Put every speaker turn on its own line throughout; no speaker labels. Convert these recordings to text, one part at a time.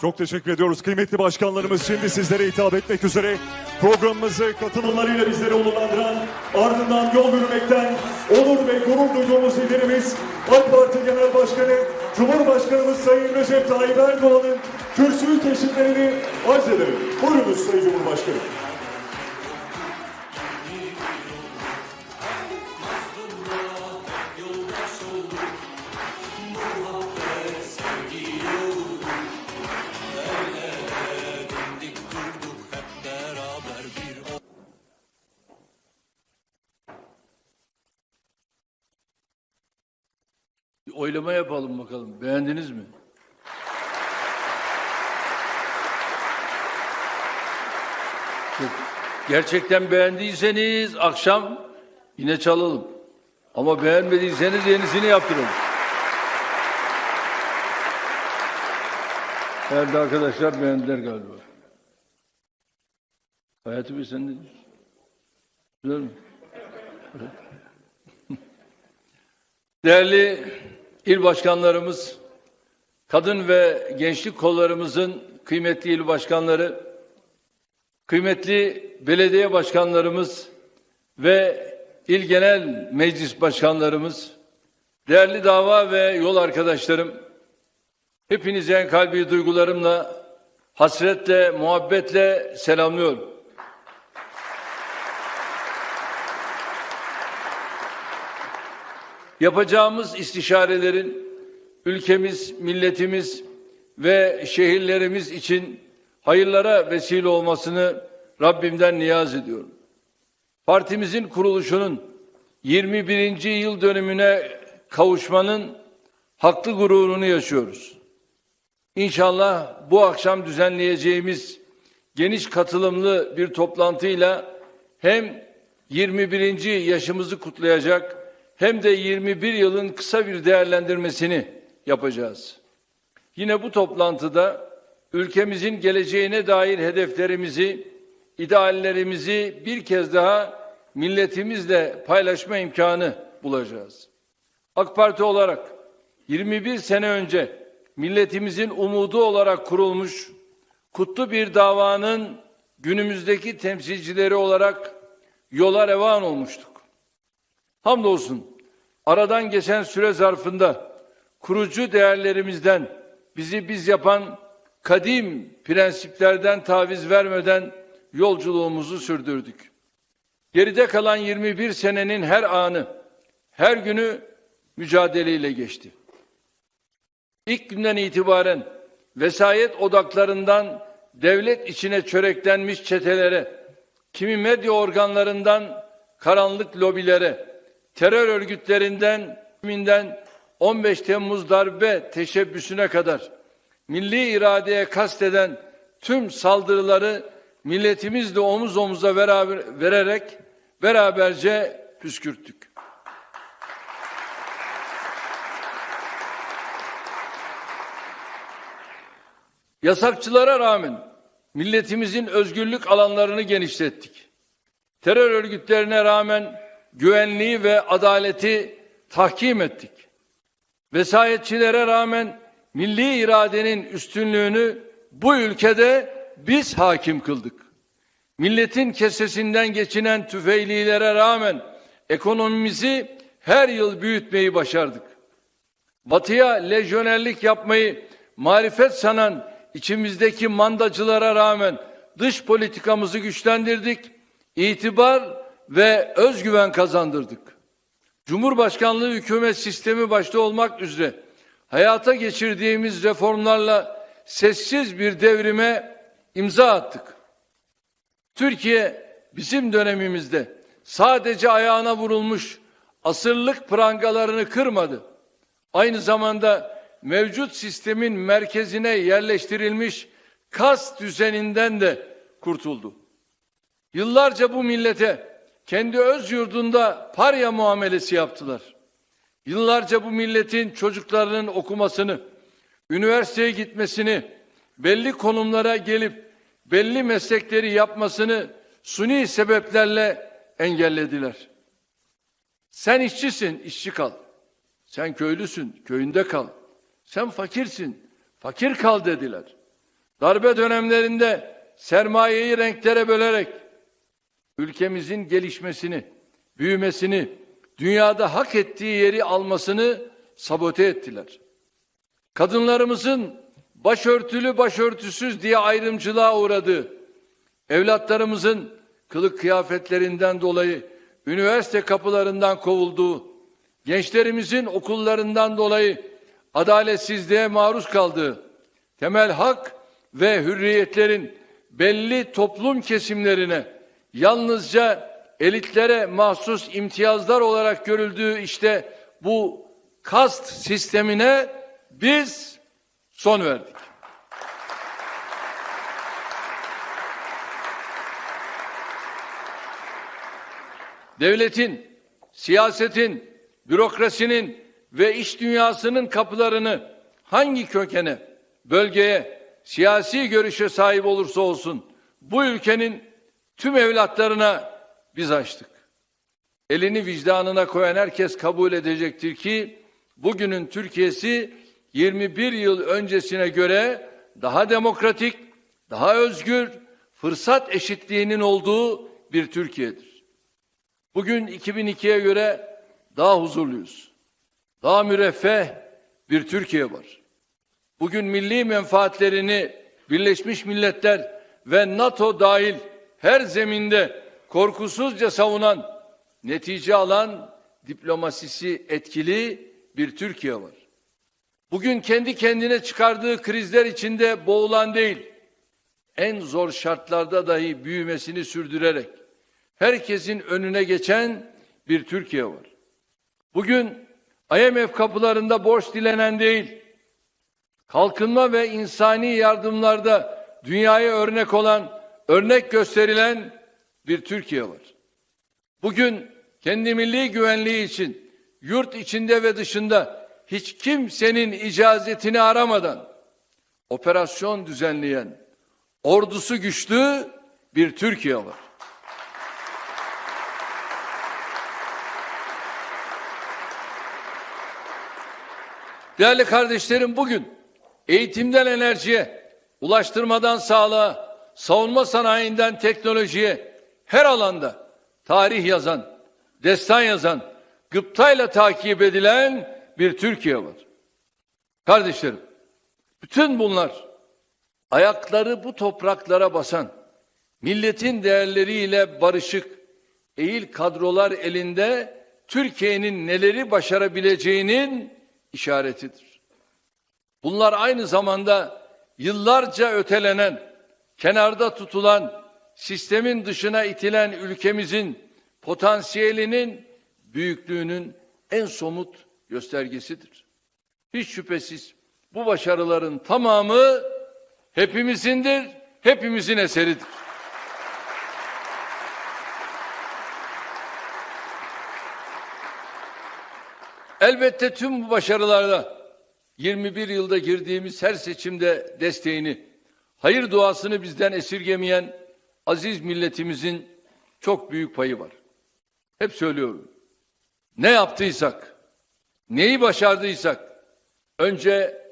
Çok teşekkür ediyoruz kıymetli başkanlarımız. Şimdi sizlere hitap etmek üzere programımızı katılımlarıyla bizleri onurlandıran ardından yol yürümekten onur ve gurur duyduğumuz liderimiz AK Parti Genel Başkanı Cumhurbaşkanımız Sayın Recep Tayyip Erdoğan'ın kürsü teşriflerini arz ederim. Buyurunuz Sayın Cumhurbaşkanım.
Oylama yapalım bakalım. Beğendiniz mi? Gerçekten beğendiyseniz akşam yine çalalım. Ama beğenmediyseniz yenisini yaptıralım. Herhalde arkadaşlar beğendiler galiba. Hayati Bey sen ne diyorsun? Güzel mi? Değerli il başkanlarımız, kadın ve gençlik kollarımızın kıymetli il başkanları, kıymetli belediye başkanlarımız ve il genel meclis başkanlarımız, değerli dava ve yol arkadaşlarım, hepinizi en kalbi duygularımla, hasretle, muhabbetle selamlıyorum. Yapacağımız istişarelerin ülkemiz, milletimiz ve şehirlerimiz için hayırlara vesile olmasını Rabbimden niyaz ediyorum. Partimizin kuruluşunun 21. yıl dönümüne kavuşmanın haklı gururunu yaşıyoruz. İnşallah bu akşam düzenleyeceğimiz geniş katılımlı bir toplantıyla hem 21. yaşımızı kutlayacak hem de 21 yılın kısa bir değerlendirmesini yapacağız. Yine bu toplantıda ülkemizin geleceğine dair hedeflerimizi, ideallerimizi bir kez daha milletimizle paylaşma imkanı bulacağız. AK Parti olarak 21 sene önce milletimizin umudu olarak kurulmuş kutlu bir davanın günümüzdeki temsilcileri olarak yola revan olmuştuk. Hamdolsun aradan geçen süre zarfında kurucu değerlerimizden bizi biz yapan kadim prensiplerden taviz vermeden yolculuğumuzu sürdürdük. Geride kalan 21 senenin her anı, her günü mücadeleyle geçti. İlk günden itibaren vesayet odaklarından devlet içine çöreklenmiş çetelere, kimi medya organlarından karanlık lobilere, terör örgütlerinden, kiminden 15 Temmuz darbe teşebbüsüne kadar milli iradeye kasteden tüm saldırıları milletimizle omuz omuza beraber, vererek beraberce püskürttük. Yasakçılara rağmen milletimizin özgürlük alanlarını genişlettik. Terör örgütlerine rağmen güvenliği ve adaleti tahkim ettik. Vesayetçilere rağmen milli iradenin üstünlüğünü bu ülkede biz hakim kıldık. Milletin kesesinden geçinen tüfeylilere rağmen ekonomimizi her yıl büyütmeyi başardık. Batıya lejyonerlik yapmayı marifet sanan içimizdeki mandacılara rağmen dış politikamızı güçlendirdik, itibar ve özgüven kazandırdık. Cumhurbaşkanlığı hükümet sistemi başta olmak üzere hayata geçirdiğimiz reformlarla sessiz bir devrime imza attık. Türkiye bizim dönemimizde sadece ayağına vurulmuş asırlık prangalarını kırmadı. Aynı zamanda mevcut sistemin merkezine yerleştirilmiş kas düzeninden de kurtuldu. Yıllarca bu millete kendi öz yurdunda parya muamelesi yaptılar. Yıllarca bu milletin çocuklarının okumasını, üniversiteye gitmesini, belli konumlara gelip belli meslekleri yapmasını suni sebeplerle engellediler. Sen işçisin, işçi kal. Sen köylüsün, köyünde kal. Sen fakirsin, fakir kal dediler. Darbe dönemlerinde sermayeyi renklere bölerek ülkemizin gelişmesini, büyümesini, dünyada hak ettiği yeri almasını sabote ettiler. Kadınlarımızın başörtülü başörtüsüz diye ayrımcılığa uğradığı, evlatlarımızın kılık kıyafetlerinden dolayı üniversite kapılarından kovulduğu, gençlerimizin okullarından dolayı adaletsizliğe maruz kaldığı, temel hak ve hürriyetlerin belli toplum kesimlerine yalnızca elitlere mahsus imtiyazlar olarak görüldüğü işte bu kast sistemine biz son verdik. Devletin, siyasetin, bürokrasinin ve iş dünyasının kapılarını hangi kökene, bölgeye, siyasi görüşe sahip olursa olsun bu ülkenin tüm evlatlarına biz açtık. Elini vicdanına koyan herkes kabul edecektir ki bugünün Türkiye'si 21 yıl öncesine göre daha demokratik, daha özgür, fırsat eşitliğinin olduğu bir Türkiye'dir. Bugün 2002'ye göre daha huzurluyuz. Daha müreffeh bir Türkiye var. Bugün milli menfaatlerini Birleşmiş Milletler ve NATO dahil her zeminde korkusuzca savunan, netice alan, diplomasisi etkili bir Türkiye var. Bugün kendi kendine çıkardığı krizler içinde boğulan değil, en zor şartlarda dahi büyümesini sürdürerek herkesin önüne geçen bir Türkiye var. Bugün IMF kapılarında borç dilenen değil, kalkınma ve insani yardımlarda dünyaya örnek olan, örnek gösterilen bir Türkiye var. Bugün kendi milli güvenliği için yurt içinde ve dışında hiç kimsenin icazetini aramadan operasyon düzenleyen, ordusu güçlü bir Türkiye var. Değerli kardeşlerim bugün eğitimden enerjiye, ulaştırmadan sağlığa, savunma sanayinden teknolojiye her alanda tarih yazan, destan yazan, gıptayla takip edilen bir Türkiye var. Kardeşlerim, bütün bunlar ayakları bu topraklara basan, milletin değerleriyle barışık, eğil kadrolar elinde Türkiye'nin neleri başarabileceğinin işaretidir. Bunlar aynı zamanda yıllarca ötelenen, kenarda tutulan, sistemin dışına itilen ülkemizin potansiyelinin büyüklüğünün en somut göstergesidir. Hiç şüphesiz bu başarıların tamamı hepimizindir, hepimizin eseridir. Elbette tüm bu başarılarda 21 yılda girdiğimiz her seçimde desteğini, hayır duasını bizden esirgemeyen aziz milletimizin çok büyük payı var. Hep söylüyorum. Ne yaptıysak, neyi başardıysak önce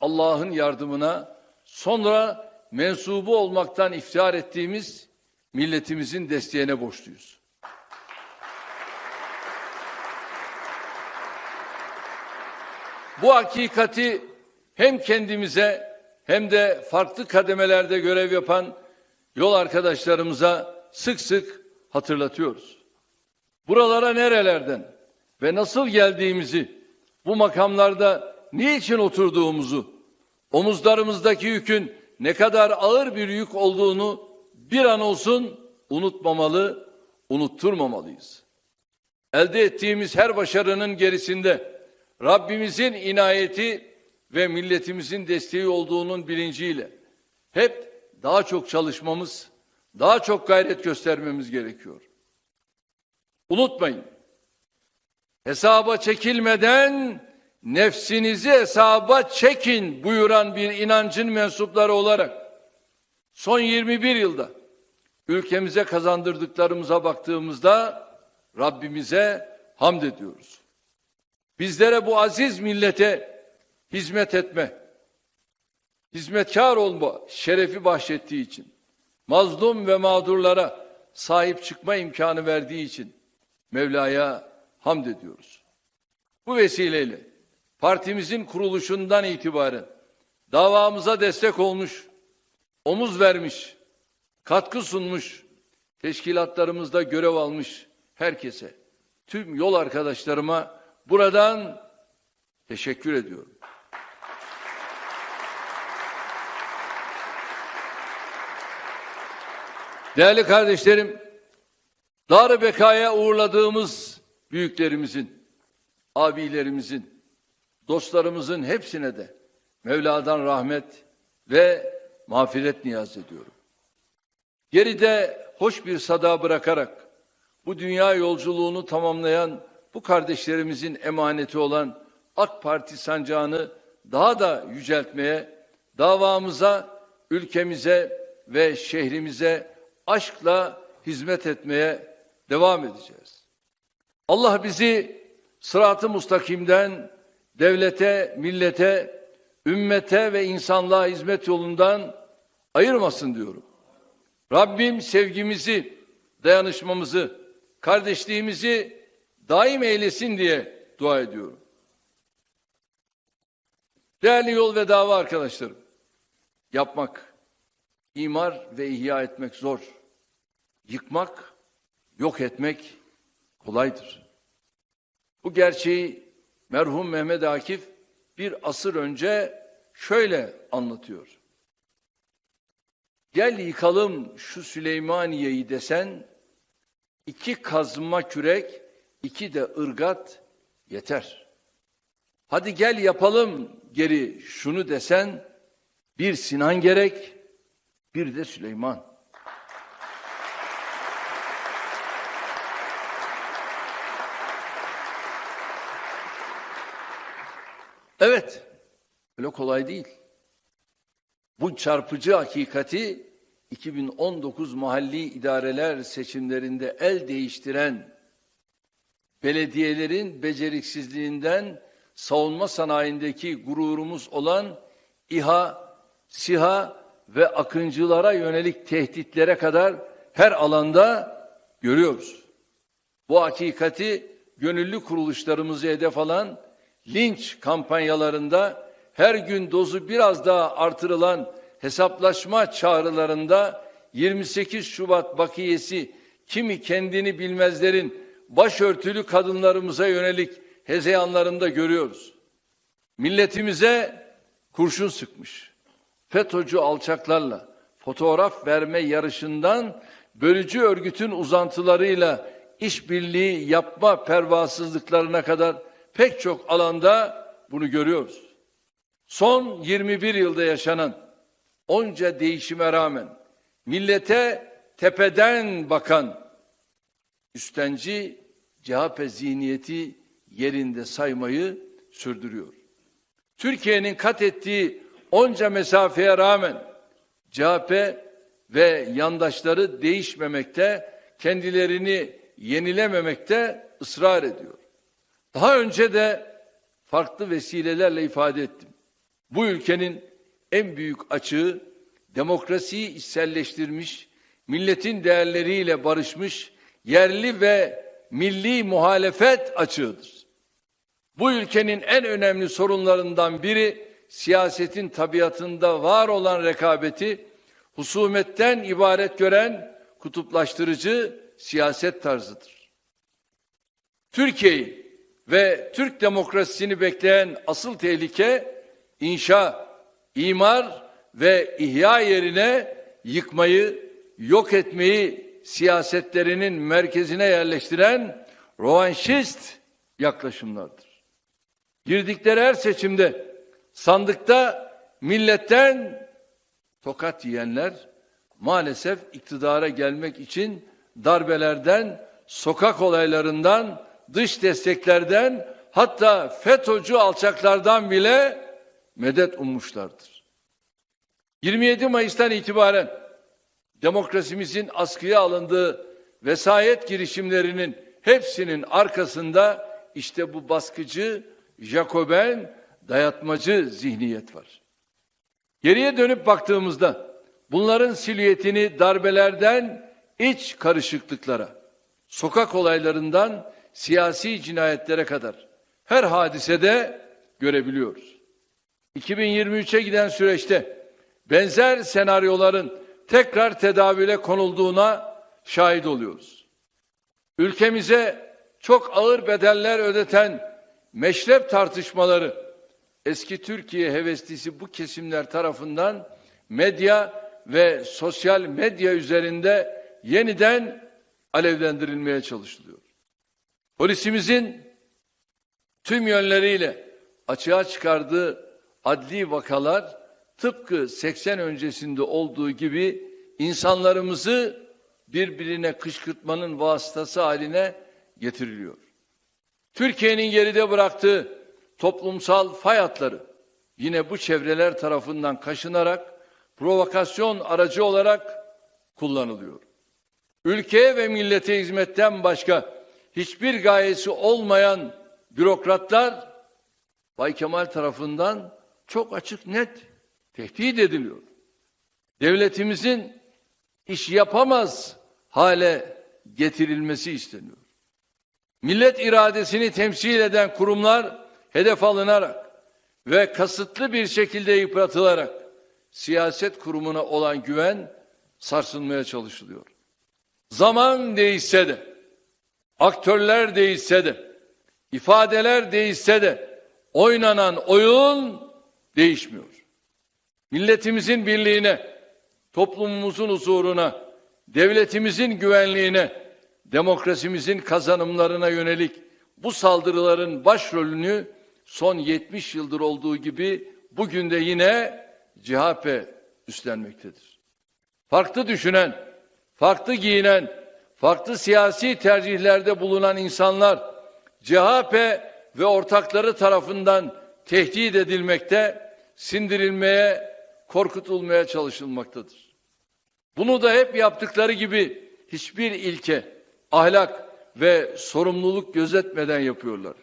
Allah'ın yardımına, sonra mensubu olmaktan iftihar ettiğimiz milletimizin desteğine borçluyuz. Bu hakikati hem kendimize hem de farklı kademelerde görev yapan yol arkadaşlarımıza sık sık hatırlatıyoruz. Buralara nerelerden ve nasıl geldiğimizi, bu makamlarda niçin oturduğumuzu, omuzlarımızdaki yükün ne kadar ağır bir yük olduğunu bir an olsun unutmamalı, unutturmamalıyız. Elde ettiğimiz her başarının gerisinde Rabbimizin inayeti ve milletimizin desteği olduğunun bilinciyle hep daha çok çalışmamız, daha çok gayret göstermemiz gerekiyor. Unutmayın. Hesaba çekilmeden nefsinizi hesaba çekin buyuran bir inancın mensupları olarak son 21 yılda ülkemize kazandırdıklarımıza baktığımızda Rabbimize hamd ediyoruz. Bizlere bu aziz millete hizmet etme, hizmetkar olma şerefi bahşettiği için, mazlum ve mağdurlara sahip çıkma imkanı verdiği için Mevla'ya hamd ediyoruz. Bu vesileyle partimizin kuruluşundan itibaren davamıza destek olmuş, omuz vermiş, katkı sunmuş, teşkilatlarımızda görev almış herkese, tüm yol arkadaşlarıma buradan teşekkür ediyorum. Değerli kardeşlerim, dar bekaya uğurladığımız büyüklerimizin, abilerimizin, dostlarımızın hepsine de Mevla'dan rahmet ve mağfiret niyaz ediyorum. Geride hoş bir sada bırakarak bu dünya yolculuğunu tamamlayan bu kardeşlerimizin emaneti olan AK Parti sancağını daha da yüceltmeye, davamıza, ülkemize ve şehrimize aşkla hizmet etmeye devam edeceğiz. Allah bizi sırat-ı mustakimden devlete, millete, ümmete ve insanlığa hizmet yolundan ayırmasın diyorum. Rabbim sevgimizi, dayanışmamızı, kardeşliğimizi daim eylesin diye dua ediyorum. Değerli yol ve dava arkadaşlarım, yapmak, imar ve ihya etmek zor. Yıkmak, yok etmek kolaydır. Bu gerçeği merhum Mehmet Akif bir asır önce şöyle anlatıyor. Gel yıkalım şu Süleymaniye'yi desen, iki kazma kürek, iki de ırgat yeter. Hadi gel yapalım geri şunu desen, bir Sinan gerek, bir de Süleyman. Evet, öyle kolay değil. Bu çarpıcı hakikati 2019 mahalli idareler seçimlerinde el değiştiren belediyelerin beceriksizliğinden savunma sanayindeki gururumuz olan İHA, SİHA ve akıncılara yönelik tehditlere kadar her alanda görüyoruz. Bu hakikati gönüllü kuruluşlarımızı hedef alan linç kampanyalarında her gün dozu biraz daha artırılan hesaplaşma çağrılarında 28 Şubat bakiyesi kimi kendini bilmezlerin başörtülü kadınlarımıza yönelik hezeyanlarında görüyoruz. Milletimize kurşun sıkmış. FETÖ'cü alçaklarla fotoğraf verme yarışından bölücü örgütün uzantılarıyla işbirliği yapma pervasızlıklarına kadar pek çok alanda bunu görüyoruz. Son 21 yılda yaşanan onca değişime rağmen millete tepeden bakan üstenci CHP zihniyeti yerinde saymayı sürdürüyor. Türkiye'nin kat ettiği onca mesafeye rağmen CHP ve yandaşları değişmemekte, kendilerini yenilememekte ısrar ediyor. Daha önce de farklı vesilelerle ifade ettim. Bu ülkenin en büyük açığı demokrasiyi içselleştirmiş, milletin değerleriyle barışmış, yerli ve milli muhalefet açığıdır. Bu ülkenin en önemli sorunlarından biri siyasetin tabiatında var olan rekabeti husumetten ibaret gören kutuplaştırıcı siyaset tarzıdır. Türkiye'yi ve Türk demokrasisini bekleyen asıl tehlike inşa, imar ve ihya yerine yıkmayı, yok etmeyi siyasetlerinin merkezine yerleştiren rovanşist yaklaşımlardır. Girdikleri her seçimde sandıkta milletten tokat yiyenler maalesef iktidara gelmek için darbelerden, sokak olaylarından, dış desteklerden hatta FETÖ'cü alçaklardan bile medet ummuşlardır. 27 Mayıs'tan itibaren demokrasimizin askıya alındığı vesayet girişimlerinin hepsinin arkasında işte bu baskıcı, Jacoben, dayatmacı zihniyet var. Geriye dönüp baktığımızda bunların silüetini darbelerden iç karışıklıklara, sokak olaylarından siyasi cinayetlere kadar her hadisede görebiliyoruz. 2023'e giden süreçte benzer senaryoların tekrar tedavüle konulduğuna şahit oluyoruz. Ülkemize çok ağır bedeller ödeten meşrep tartışmaları eski Türkiye heveslisi bu kesimler tarafından medya ve sosyal medya üzerinde yeniden alevlendirilmeye çalışılıyor. Polisimizin tüm yönleriyle açığa çıkardığı adli vakalar tıpkı 80 öncesinde olduğu gibi insanlarımızı birbirine kışkırtmanın vasıtası haline getiriliyor. Türkiye'nin geride bıraktığı toplumsal fay hatları yine bu çevreler tarafından kaşınarak provokasyon aracı olarak kullanılıyor. Ülkeye ve millete hizmetten başka hiçbir gayesi olmayan bürokratlar Bay Kemal tarafından çok açık net tehdit ediliyor. Devletimizin iş yapamaz hale getirilmesi isteniyor. Millet iradesini temsil eden kurumlar hedef alınarak ve kasıtlı bir şekilde yıpratılarak siyaset kurumuna olan güven sarsılmaya çalışılıyor. Zaman değişse de, aktörler değişse de, ifadeler değişse de oynanan oyun değişmiyor. Milletimizin birliğine, toplumumuzun huzuruna, devletimizin güvenliğine, demokrasimizin kazanımlarına yönelik bu saldırıların başrolünü son 70 yıldır olduğu gibi bugün de yine CHP üstlenmektedir. Farklı düşünen, farklı giyinen, farklı siyasi tercihlerde bulunan insanlar CHP ve ortakları tarafından tehdit edilmekte, sindirilmeye, korkutulmaya çalışılmaktadır. Bunu da hep yaptıkları gibi hiçbir ilke, ahlak ve sorumluluk gözetmeden yapıyorlar.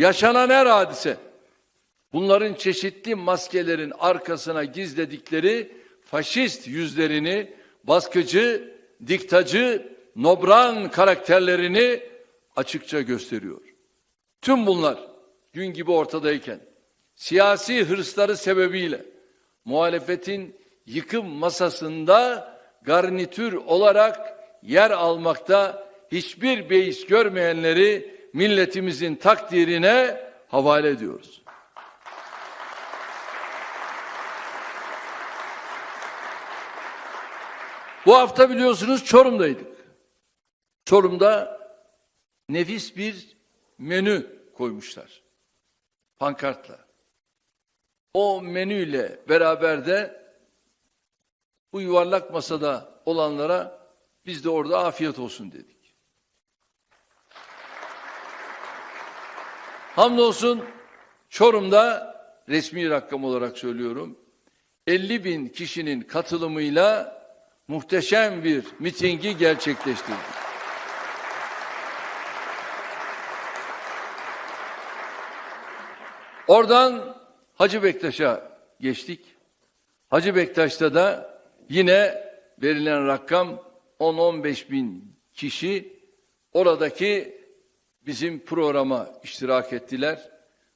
Yaşanan her hadise bunların çeşitli maskelerin arkasına gizledikleri faşist yüzlerini, baskıcı, diktacı, nobran karakterlerini açıkça gösteriyor. Tüm bunlar gün gibi ortadayken siyasi hırsları sebebiyle muhalefetin yıkım masasında garnitür olarak yer almakta hiçbir beis görmeyenleri milletimizin takdirine havale ediyoruz. Bu hafta biliyorsunuz Çorum'daydık. Çorum'da nefis bir menü koymuşlar. Pankartla. O menüyle beraber de bu yuvarlak masada olanlara biz de orada afiyet olsun dedik. Hamdolsun Çorum'da resmi rakam olarak söylüyorum 50 bin kişinin katılımıyla muhteşem bir mitingi gerçekleştirdik. Oradan Hacı Bektaş'a geçtik. Hacı Bektaş'ta da yine verilen rakam 10-15 bin kişi oradaki bizim programa iştirak ettiler.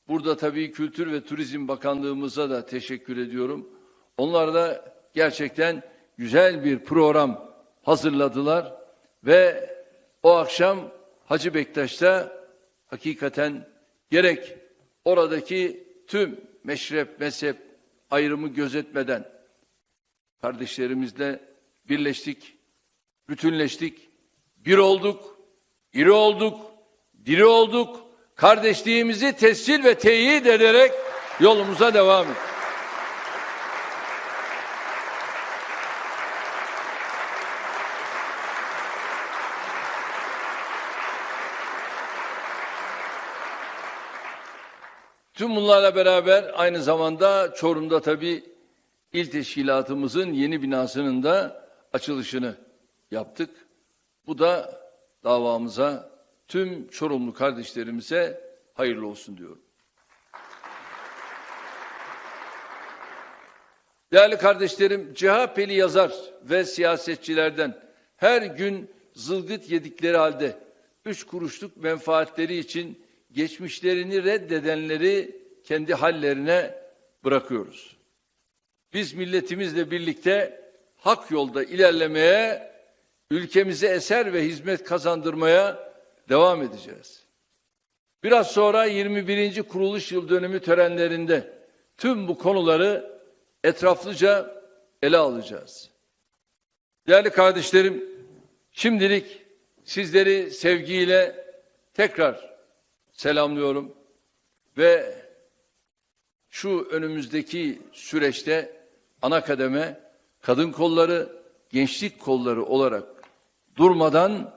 Burada tabii Kültür ve Turizm Bakanlığımıza da teşekkür ediyorum. Onlar da gerçekten güzel bir program hazırladılar ve o akşam Hacı Bektaş'ta hakikaten gerek oradaki tüm meşrep, mezhep ayrımı gözetmeden kardeşlerimizle birleştik, bütünleştik, bir olduk, iri olduk, diri olduk, kardeşliğimizi tescil ve teyit ederek yolumuza devam ettik. Tüm bunlarla beraber aynı zamanda Çorum'da tabii il teşkilatımızın yeni binasının da açılışını yaptık. Bu da davamıza tüm Çorumlu kardeşlerimize hayırlı olsun diyorum. Değerli kardeşlerim, CHP'li yazar ve siyasetçilerden her gün zılgıt yedikleri halde üç kuruşluk menfaatleri için geçmişlerini reddedenleri kendi hallerine bırakıyoruz. Biz milletimizle birlikte hak yolda ilerlemeye, ülkemize eser ve hizmet kazandırmaya devam edeceğiz. Biraz sonra 21. kuruluş yıl dönümü törenlerinde tüm bu konuları etraflıca ele alacağız. Değerli kardeşlerim, şimdilik sizleri sevgiyle tekrar selamlıyorum ve şu önümüzdeki süreçte ana kademe kadın kolları, gençlik kolları olarak durmadan,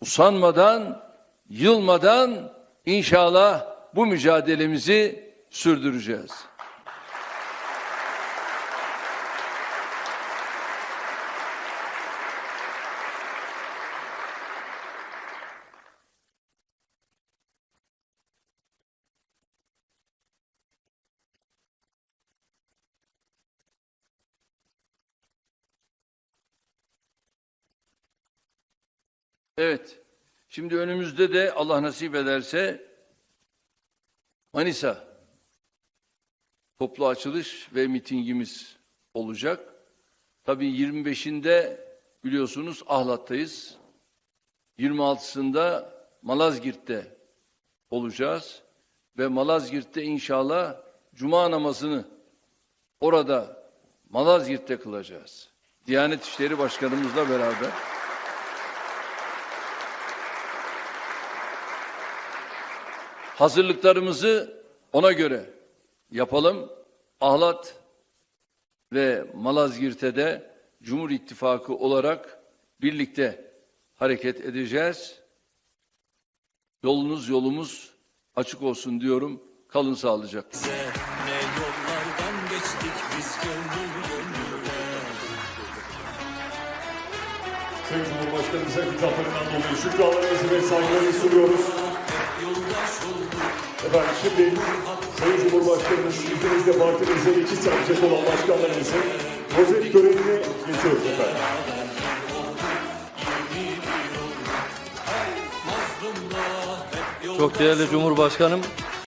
usanmadan, yılmadan inşallah bu mücadelemizi sürdüreceğiz. Evet. Şimdi önümüzde de Allah nasip ederse Manisa toplu açılış ve mitingimiz olacak. Tabii 25'inde biliyorsunuz Ahlat'tayız. 26'sında Malazgirt'te olacağız ve Malazgirt'te inşallah cuma namazını orada Malazgirt'te kılacağız. Diyanet İşleri Başkanımızla beraber. Hazırlıklarımızı ona göre yapalım. Ahlat ve Malazgirt'e de Cumhur İttifakı olarak birlikte hareket edeceğiz. Yolunuz yolumuz açık olsun diyorum. Kalın sağlıcakla.
Ne yollardan geçtik biz gönül gönüle
Sayın Cumhurbaşkanımıza hitaplarından dolayı şükranlarımızı ve saygılarımızı sunuyoruz. Efendim şimdi Sayın Cumhurbaşkanımız izninizle partimize iki sayacak olan başkanlarımızın rozet törenini geçiyoruz efendim.
Çok değerli Cumhurbaşkanım,